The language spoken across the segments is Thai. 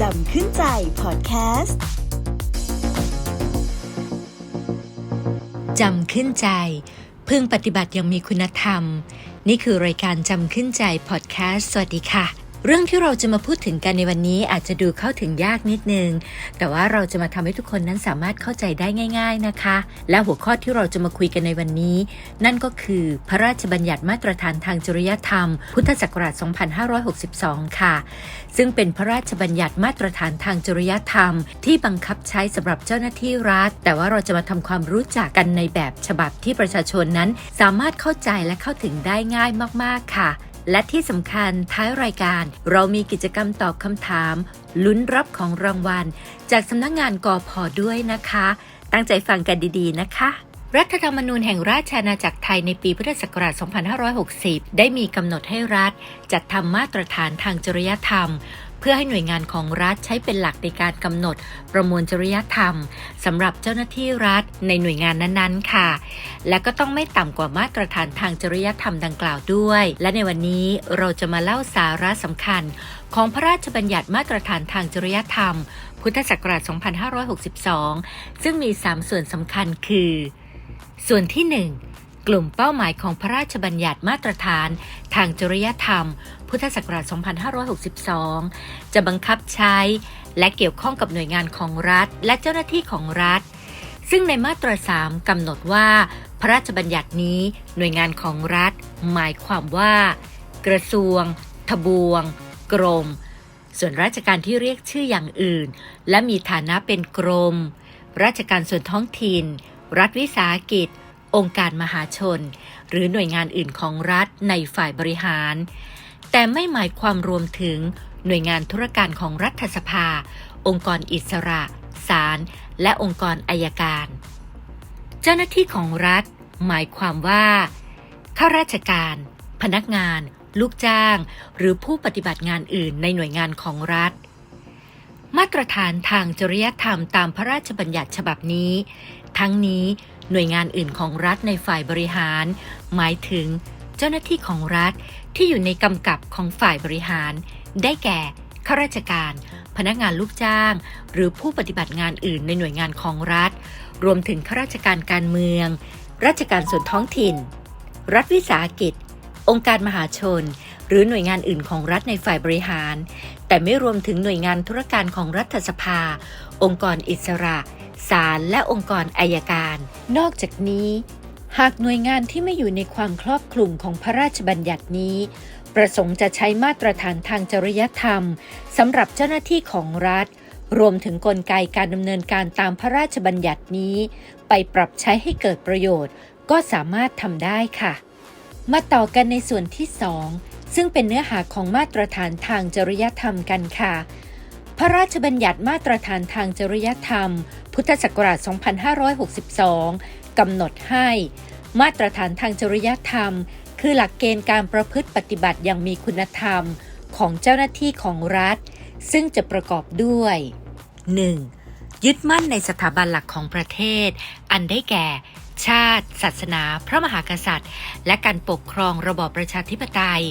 จำขึ้นใจพอดแคสต์จำขึ้นใจ พึงปฏิบัติอย่างมีคุณธรรม นี่คือรายการจำขึ้นใจพอดแคสต์สวัสดีค่ะ เรื่องที่เราจะมาพูดถึงกันในวันนี้อาจจะดูเข้าถึงยากนิดนึง แต่ว่าเราจะมาทำให้ทุกคนนั้นสามารถเข้าใจได้ง่าย ๆนะคะ และหัวข้อที่เราจะมาคุยกันในวันนี้ นั่นก็คือพระราชบัญญัติมาตรฐานทางจริยธรรม พุทธศักราช 2562 ค่ะ ซึ่งเป็นพระราชบัญญัติมาตรฐานทางจริยธรรม ที่บังคับใช้สำหรับเจ้าหน้าที่รัฐ แต่ว่าเราจะมาทำความรู้จักกันในแบบฉบับที่ประชาชนนั้น สามารถเข้าใจและเข้าถึงได้ง่ายมากๆค่ะ และที่สำคัญท้ายรายการ เรามีกิจกรรมตอบคำถาม ลุ้นรับของรางวัล จากสำนักงงานกอพอด้วยนะคะ ตั้งใจฟังกันดีๆนะคะรัฐธรรมนูญแห่งราชอาณาจักรไทยในปีพุทธศักราช 2560 ได้มีกำหนดให้รัฐ จัดทำมาตรฐานทางจริยธรรม เพื่อให้หน่วยงานของรัฐใช้เป็นหลักในการกำหนดประมวลจริยธรรมสำหรับเจ้าหน้าที่รัฐในหน่วยงานนั้นๆ ค่ะ และก็ต้องไม่ต่ำกว่ามาตรฐานทางจริยธรรมดังกล่าวด้วย และในวันนี้เราจะมาเล่าสาระสำคัญ ของพระราชบัญญัติมาตรฐานทางจริยธรรม พุทธศักราช 2562 ซึ่งมี 3 ส่วนสำคัญคือ ส่วนที่ 1 กลุ่มเป้าหมายของพระราชบัญญัติมาตรฐาน ทางจริยธรรม พุทธศักราช 2562 จะบังคับใช้ และเกี่ยวข้องกับหน่วยงานของรัฐ และเจ้าหน้าที่ของรัฐ ซึ่งในมาตรา 3กำหนดว่า พระราชบัญญัตินี้หน่วยงานของรัฐ หมายความว่า กระทรวง ทบวง กรม ส่วนราชการที่เรียกชื่ออย่างอื่น และมีฐานะเป็นกรม ราชการส่วนท้องถิ่น รัฐวิสาหกิจ องค์การมหาชน หรือหน่วยงานอื่นของรัฐในฝ่ายบริหาร แต่ไม่หมายความรวมถึงหน่วยงานธุรการของรัฐสภา องค์กรอิสระศาลและองค์กรอายการ เจ้าหน้าที่ของรัฐ หมายความว่าข้าราชการ พนักงาน ลูกจ้าง หรือผู้ปฏิบัติงานอื่นในหน่วยงานของรัฐ มาตรฐานทางจริยธรรมตามพระราชบัญญัติฉบับนี้ ทั้งนี้ หน่วยงานอื่นของรัฐในฝ่ายบริหาร หมายถึงเจ้าหน้าที่ของรัฐที่อยู่ในกำกับของฝ่ายบริหาร ได้แก่ข้าราชการ พนักงานลูกจ้าง หรือผู้ปฏิบัติงานอื่นในหน่วยงานของรัฐ รวมถึงข้าราชการการเมือง ราชการส่วนท้องถิ่น รัฐวิสาหกิจ องค์การมหาชน หรือหน่วยงานอื่นของรัฐในฝ่ายบริหาร แต่ไม่รวมถึงหน่วยงานธุรการของรัฐสภา องค์กรอิสระ ศาลและองค์กรอายการ นอกจากนี้ หากหน่วยงานที่ไม่อยู่ในความครอบคลุมของพระราชบัญญัตินี้ ประสงค์จะใช้มาตรฐานทางจริยธรรมสำหรับเจ้าหน้าที่ของรัฐ รวมถึงกลไกการดำเนินการตามพระราชบัญญัตินี้ ไปปรับใช้ให้เกิดประโยชน์ ก็สามารถทำได้ค่ะ มาต่อกันในส่วนที่ 2 ซึ่งเป็นเนื้อหาของมาตรฐานทางจริยธรรมกันค่ะ พระราชบัญญัติมาตรฐานทางจริยธรรม พุทธศักราช 2562 กำหนดให้ มาตรฐานทางจริยธรรม คือหลักเกณฑ์การประพฤติปฏิบัติอย่างมีคุณธรรมของเจ้าหน้าที่ของรัฐ ซึ่งจะประกอบด้วย 1. ยึดมั่นในสถาบันหลักของประเทศ อันได้แก่ ชาติ ศาสนา พระมหากษัตริย์ และการปกครองระบอบประชาธิปไตย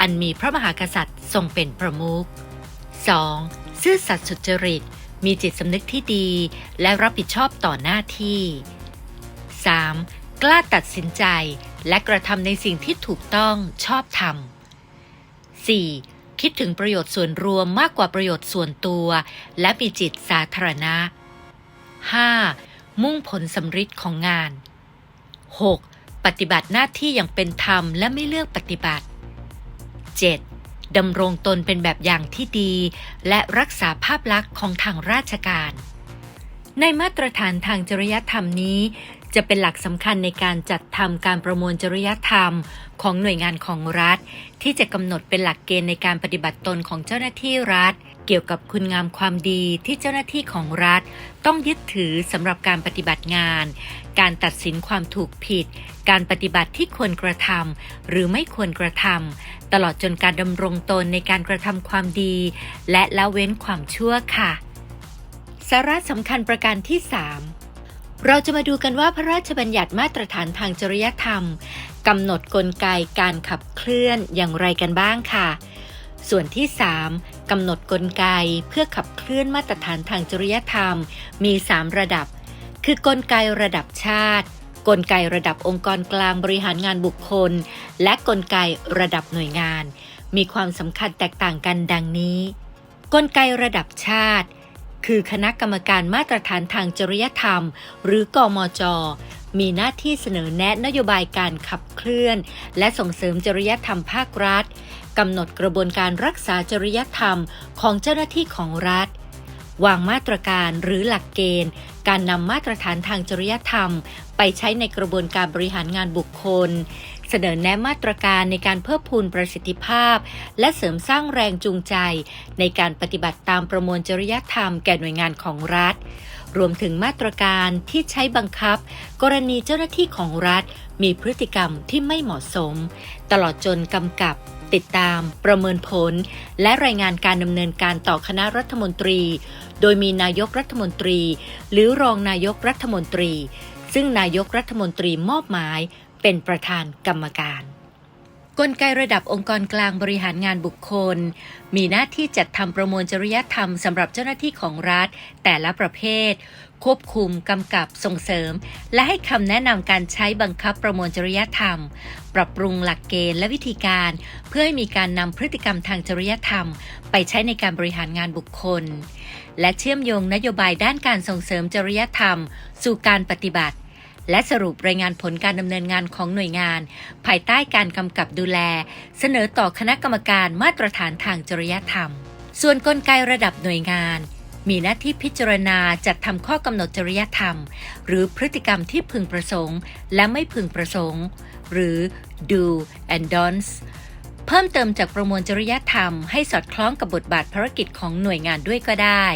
อันมีพระมหากษัตริย์ทรงเป็นประมุข 2. ซื่อสัตย์สุจริต มีจิตสำนึกที่ดี และรับผิดชอบต่อหน้าที่ 3. กล้าตัดสินใจ และกระทำในสิ่งที่ถูกต้องชอบธรรม 4. คิดถึงประโยชน์ส่วนรวมมากกว่าประโยชน์ส่วนตัว และมีจิตสาธารณะ 5. มุ่งผลสำฤทธิ์ของงาน 6. ปฏิบัติหน้าที่อย่างเป็นธรรมและไม่เลือกปฏิบัติ 7. ดำรงตนเป็นแบบอย่างที่ดี และรักษาภาพลักษณ์ของทางราชการ ในมาตรฐานทางจริยธรรมนี้ จะเป็นหลักสำคัญในการจัดทำการประมวลจริยธรรมของหน่วยงานของรัฐ ที่จะกำหนดเป็นหลักเกณฑ์ในการปฏิบัติตนของเจ้าหน้าที่รัฐ เกี่ยวกับคุณงามความดีที่เจ้าหน้าที่ของรัฐ ต้องยึดถือสำหรับการปฏิบัติงาน การตัดสินความถูกผิด การปฏิบัติที่ควรกระทำหรือไม่ควรกระทำตลอดจนการดำรงตนในการกระทำความดี และละเว้นความชั่วค่ะ สาระสำคัญประการที่ 3เราจะมาดูกันว่าพระราชบัญญัติมาตรฐานทางจริยธรรมกำหนดกลไกการขับเคลื่อนอย่างไรกันบ้างค่ะ ส่วนที่ 3 กำหนดกลไกเพื่อขับเคลื่อนมาตรฐานทางจริยธรรม มี 3 ระดับ คือกลไกระดับชาติ กลไกระดับองค์กรกลางบริหารงานบุคคล และกลไกระดับหน่วยงาน มีความสำคัญแตกต่างกันดังนี้ กลไกระดับชาติ คือคณะกรรมการมาตรฐานทางจริยธรรม หรือกมจ มีหน้าที่เสนอแนะนโยบายการขับเคลื่อน และส่งเสริมจริยธรรมภาครัฐกำหนดกระบวนการรักษาจริยธรรมของเจ้าหน้าที่ของรัฐ วางมาตรการหรือหลักเกณฑ์ การนำมาตรฐานทางจริยธรรม ไปใช้ในกระบวนการบริหารงานบุคคล เสนอแนะมาตรการในการเพิ่มพูนประสิทธิภาพ และเสริมสร้างแรงจูงใจ ในการปฏิบัติตามประมวลจริยธรรมแก่หน่วยงานของรัฐ รวมถึงมาตรการที่ใช้บังคับ กรณีเจ้าหน้าที่ของรัฐ มีพฤติกรรมที่ไม่เหมาะสม ตลอดจนกำกับติดตาม ประเมินผล และรายงานการดำเนินการต่อคณะรัฐมนตรี โดยมีนายกรัฐมนตรี หรือรองนายกรัฐมนตรี ซึ่งนายกรัฐมนตรีมอบหมาย เป็นประธานกรรมการ กลไกระดับองค์กรกลางบริหารงานบุคคล มีหน้าที่จัดทำประมวลจริยธรรมสำหรับเจ้าหน้าที่ของรัฐ แต่ละประเภท ควบคุมกำกับส่งเสริม และให้คำแนะนำการใช้บังคับประมวลจริยธรรม ปรับปรุงหลักเกณฑ์และวิธีการ เพื่อให้มีการนำพฤติกรรมทางจริยธรรม ไปใช้ในการบริหารงานบุคคล และเชื่อมโยงนโยบายด้านการส่งเสริมจริยธรรม สู่การปฏิบัติ และสรุปรายงานผลการดำเนินงานของหน่วยงาน ภายใต้การกำกับดูแล เสนอต่อคณะกรรมการมาตรฐานทางจริยธรรม ส่วนนกลไกระดับหน่วยงาน มีหน้าที่พิจารณาจัดทำข้อกำหนดจริยธรรม หรือพฤติกรรมที่พึงประสงค์ และไม่พึงประสงค์ หรือ do and don'ts เพิ่มเติมจากประมวลจริยธรรมให้สอดคล้องกับบทบาทภารกิจของหน่วยงานด้วยก็ได้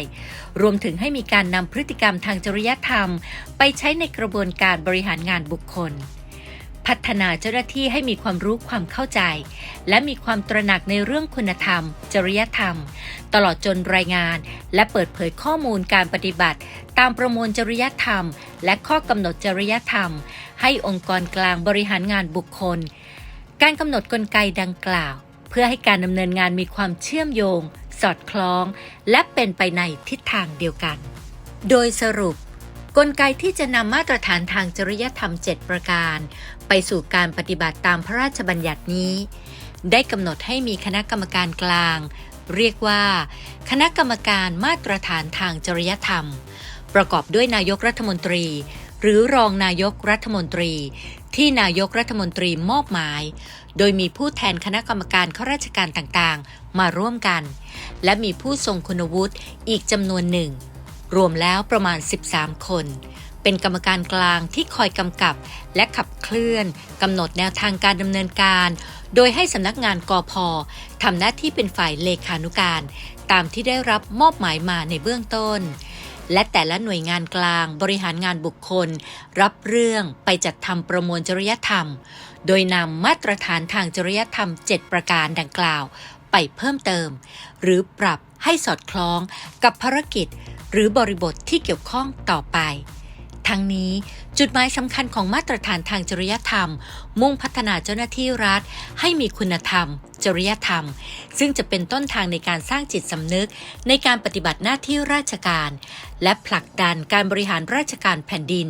รวมถึงให้มีการนำพฤติกรรมทางจริยธรรม ไปใช้ในกระบวนการบริหารงานบุคคล พัฒนาเจ้าหน้าที่ให้มีความรู้ความเข้าใจ และมีความตระหนักในเรื่องคุณธรรม จริยธรรม ตลอดจนรายงาน และเปิดเผยข้อมูลการปฏิบัติ ตามประมวลจริยธรรม และข้อกำหนดจริยธรรม ให้องค์กรกลางบริหารงานบุคคล การกำหนดกลไกดังกล่าว เพื่อให้การดำเนินงานมีความเชื่อมโยง สอดคล้อง และเป็นไปในทิศทางเดียวกัน โดยสรุป กลไกที่จะนำมาตรฐานทางจริยธรรม 7 ประการ ไปสู่การปฏิบัติตามพระราชบัญญัตินี้ ได้กำหนดให้มีคณะกรรมการกลาง เรียกว่า คณะกรรมการมาตรฐานทางจริยธรรม ประกอบด้วยนายกรัฐมนตรีหรือรองนายกรัฐมนตรี ที่นายกรัฐมนตรีมอบหมาย โดยมีผู้แทนคณะกรรมการข้าราชการต่างๆ มาร่วมกัน และมีผู้ทรงคุณวุฒิอีกจำนวนหนึ่ง รวมแล้วประมาณ 13 คน เป็นกรรมการกลางที่คอยกำกับ และขับเคลื่อนกำหนดแนวทางการดำเนินการ โดยให้สำนักงานกอพทำหน้าที่เป็นฝ่ายเลขานุการ ตามที่ได้รับมอบหมายมาในเบื้องต้น และแต่ละหน่วยงานกลางบริหารงานบุคคล รับเรื่องไปจัดทำประมวลจริยธรรม โดยนำมาตรฐานทางจริยธรรม 7 ประการดังกล่าว ไปเพิ่มเติม หรือปรับให้สอดคล้องกับภารกิจ หรือบริบทที่เกี่ยวข้องต่อไป ทั้งนี้จุดหมายสำคัญของมาตรฐานทางจริยธรรม มุ่งพัฒนาเจ้าหน้าที่รัฐ ให้มีคุณธรรม จริยธรรม ซึ่งจะเป็นต้นทางในการสร้างจิตสำนึก ในการปฏิบัติหน้าที่ราชการ และผลักดันการบริหารราชการแผ่นดิน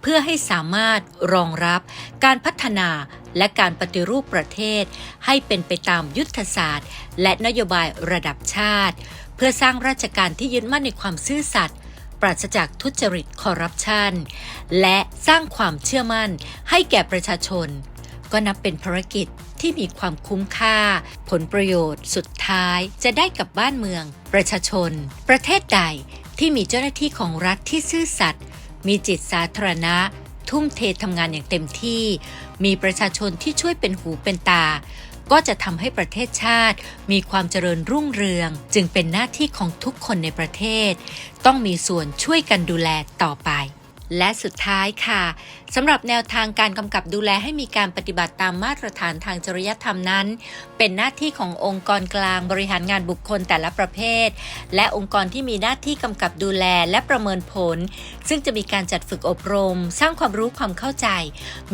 เพื่อให้สามารถรองรับ การพัฒนาและการปฏิรูปประเทศ ให้เป็นไปตามยุทธศาสตร์ และนโยบายระดับชาติ เพื่อสร้างราชการที่ยึดมั่นในความซื่อสัตย์ ปราศจากทุจริตคอร์รัปชัน และสร้างความเชื่อมั่นให้แก่ประชาชน ก็นับเป็นภารกิจที่มีความคุ้มค่า ผลประโยชน์สุดท้ายจะได้กับบ้านเมือง ประชาชน ประเทศใดที่มีเจ้าหน้าที่ของรัฐที่ซื่อสัตย์มีจิตสาธารณะ ทุ่มเททำงานอย่างเต็มที่ มีประชาชนที่ช่วยเป็นหูเป็นตา ก็จะทำให้ประเทศชาติ มีความเจริญรุ่งเรือง จึงเป็นหน้าที่ของทุกคนในประเทศ ต้องมีส่วนช่วยกันดูแลต่อไป และสุดท้ายค่ะสำหรับแนวทางการกำกับดูแลให้มีการปฏิบัติตามมาตรฐานทางจริยธรรมนั้น เป็นหน้าที่ขององค์กรกลางบริหารงานบุคคลแต่ละประเภท และองค์กรที่มีหน้าที่กำกับดูแลและประเมินผล ซึ่งจะมีการจัดฝึกอบรม สร้างความรู้ความเข้าใจ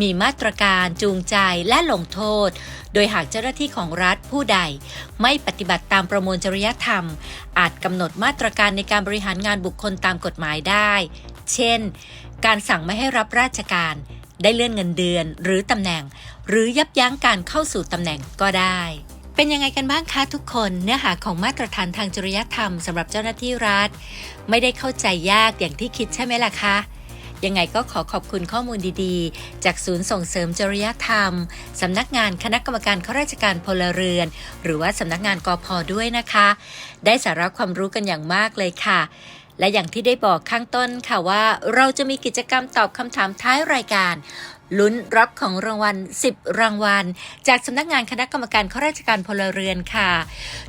มีมาตรการจูงใจและลงโทษ โดยหากเจ้าหน้าที่ของรัฐผู้ใด ไม่ปฏิบัติตามประมวลจริยธรรม อาจกำหนดมาตรการในการบริหารงานบุคคลตามกฎหมายได้ เช่น การสั่งไม่ให้รับราชการ ได้เลื่อนเงินเดือนหรือตำแหน่ง หรือยับยั้งการเข้าสู่ตำแหน่งก็ได้ เป็นยังไงกันบ้างคะทุกคนเนื้อหาของมาตรฐานทางจริยธรรมสำหรับเจ้าหน้าที่รัฐ ไม่ได้เข้าใจยากอย่างที่คิดใช่ไหมล่ะคะยังไงก็ขอขอบคุณข้อมูลดีๆ จากศูนย์ส่งเสริมจริยธรรม สำนักงานคณะกรรมการข้าราชการพลเรือน หรือว่าสำนักงานกอพอด้วยนะคะ ได้สาระความรู้กันอย่างมากเลยค่ะ และอย่างที่ได้บอกข้างต้นค่ะว่า เราจะมีกิจกรรมตอบคำถามท้ายรายการลุ้นรับของรางวัล 10 รางวัล จากสำนักงานคณะกรรมการข้าราชการพลเรือนค่ะ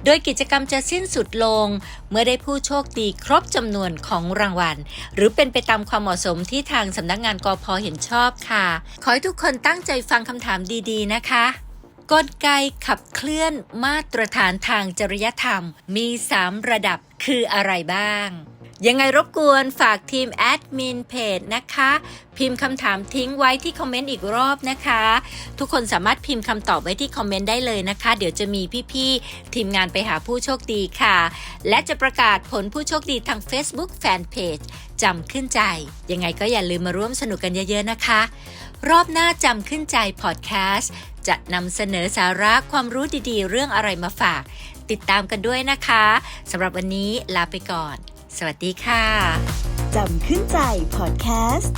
โดยกิจกรรมจะสิ้นสุดลง เมื่อได้ผู้โชคดีครบจำนวนของรางวัล หรือเป็นไปตามความเหมาะสมที่ทางสำนักงานกอพอเห็นชอบค่ะ ขอให้ทุกคนตั้งใจฟังคำถามดีๆ นะคะกลไกขับเคลื่อนมาตรฐานทางจริยธรรมมี 3 ระดับคืออะไรบ้าง ยังไงรบกวนฝากทีมแอดมินเพจนะคะ พิมพ์คำถามทิ้งไว้ที่คอมเมนต์อีกรอบนะคะ ทุกคนสามารถพิมพ์คำตอบไว้ที่คอมเมนต์ได้เลยนะคะ เดี๋ยวจะมีพี่ๆทีมงานไปหาผู้โชคดีค่ะ และจะประกาศผลผู้โชคดีทาง Facebook Fanpage จำขึ้นใจ ยังไงก็อย่าลืมมาร่วมสนุกกันเยอะๆนะคะ รอบหน้าจำขึ้นใจพอดแคสต์จะนำเสนอสาระความรู้ดีๆ เรื่องอะไรมาฝาก ติดตามกันด้วยนะคะสำหรับวันนี้ลาไปก่อน สวัสดีค่ะจำขึ้นใจพอดแคสต์